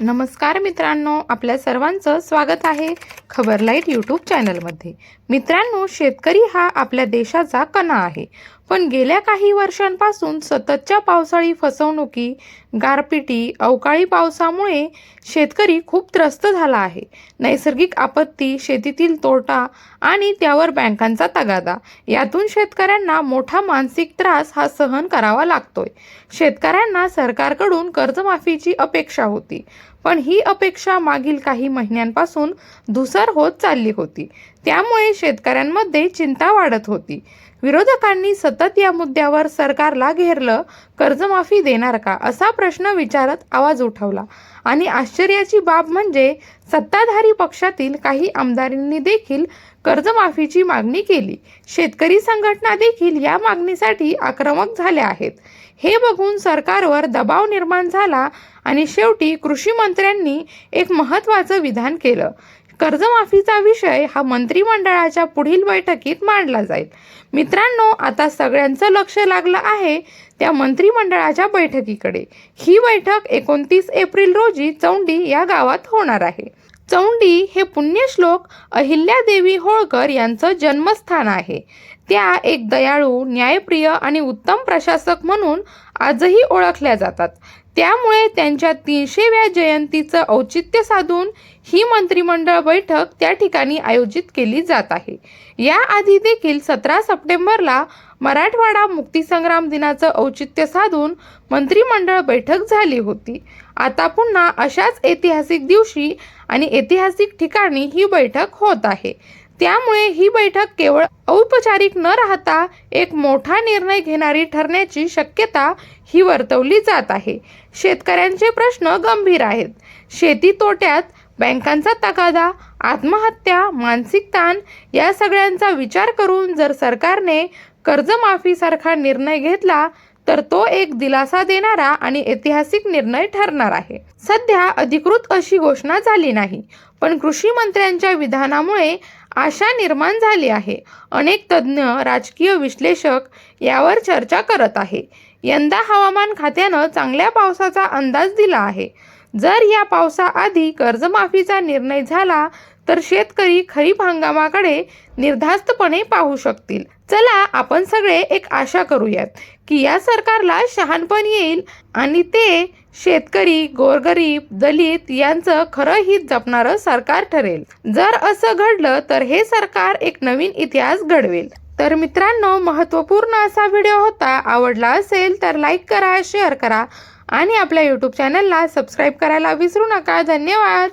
नमस्कार मित्रांनो आपल्या सर्वांचं स्वागत आहे खबर लाइट यूट्यूब चॅनलमध्ये मित्रांनो शेतकरी हा आपल्या देशाचा कणा आहे. पण गेल्या काही वर्षांपासून सततच्या पावसाळी फसवणुकी गारपिटी अवकाळी पावसामुळे शेतकरी खूप त्रस्त झाला आहे. नैसर्गिक आपत्ती शेतीतील तोटा आणि त्यावर बँकांचा तगादा. यातून शेतकऱ्यांना मोठा मानसिक त्रास हा सहन करावा लागतोय. शेतकऱ्यांना सरकारकडून कर्जमाफीची अपेक्षा होती. पण ही अपेक्षा मागील काही महिन्यांपासून धुसर होत चालली होती. त्यामुळे शेतकऱ्यांमध्ये चिंता वाढत होती. विरोधकांनी सतत या मुद्द्यावर सरकारला घेरलं कर्जमाफी देणार का असा प्रश्न विचारत आवाज उठवला. आणि आश्चर्याची बाब म्हणजे सत्ताधारी पक्षातील काही आमदारांनी देखील कर्जमाफीची मागणी केली. शेतकरी संघटना देखील या मागणीसाठी आक्रमक झाल्या आहेत. हे बघून सरकारवर दबाव निर्माण झाला आणि शेवटी कृषी मंत्र्यांनी एक महत्त्वाचं विधान केलं. कर्जमाफीचा विषय हा मंत्रिमंडळाच्या पुढील बैठकीत मांडला जाईल. मित्रांनो आता सगळ्यांचं लक्ष लागलं आहे त्या मंत्रिमंडळाच्या बैठकीकडे. ही बैठक एकोणतीस एप्रिल रोजी चौंडी या गावात होणार आहे. चौंडी हे पुण्यश्लोक अहिल्यादेवी होळकर यांचं जन्मस्थान आहे. त्या एक दयाळू न्यायप्रिय आणि उत्तम प्रशासक म्हणून आजही ओळखल्या जातात. त्यामुळे त्यांच्या तीनशेव्या जयंतीचं औचित्य साधून ही मंत्रिमंडळ बैठक त्या ठिकाणी आयोजित केली जात आहे. याआधी देखील सतरा सप्टेंबरला मराठवाडा मुक्तीसंग्राम दिनाचं औचित्य साधून मंत्रिमंडळ बैठक झाली होती. आता पुन्हा अशाच ऐतिहासिक दिवशी आणि ऐतिहासिक ठिकाणी ही बैठक होत आहे. त्यामुळे ही बैठक केवळ औपचारिक न राहता एक मोठा निर्णय घेणारी ठरण्याची शक्यता ही वर्तवली जात आहे. शेतकऱ्यांचे प्रश्न गंभीर आहेत. शेती तोट्यात बँकांचा तगादा आत्महत्या मानसिक ताण या सगळ्यांचा विचार करून जर सरकारने कर्जमाफीसारखा निर्णय घेतला तर तो एक दिलासा देणारा आणि ऐतिहासिक निर्णय ठरणार आहे. सध्या अधिकृत अशी घोषणा झाली नाही पण कृषी मंत्र्यांच्या विधानामुळे आशा निर्माण झाली आहे. अनेक तज्ज्ञ राजकीय विश्लेषक यावर चर्चा करत आहे. यंदा हवामान खात्यानं चांगल्या पावसाचा अंदाज दिला आहे. जर या पावसाआधी कर्जमाफीचा निर्णय झाला तर शेतकरी खरीप हंगामाकडे निर्धास्तपणे पाहू शकतील. चला आपण सगळे एक आशा करूयात की या सरकारला शहाणपण येईल आणि ते शेतकरी गोरगरीब दलित यांचं खरं हित जपणारं सरकार ठरेल. जर असं घडलं तर हे सरकार एक नवीन इतिहास घडवेल. तर मित्रांनो महत्त्वपूर्ण असा व्हिडिओ होता आवडला असेल तर लाईक करा शेअर करा आणि आपल्या यूट्यूब चॅनलला सबस्क्राईब करायला विसरू नका. धन्यवाद!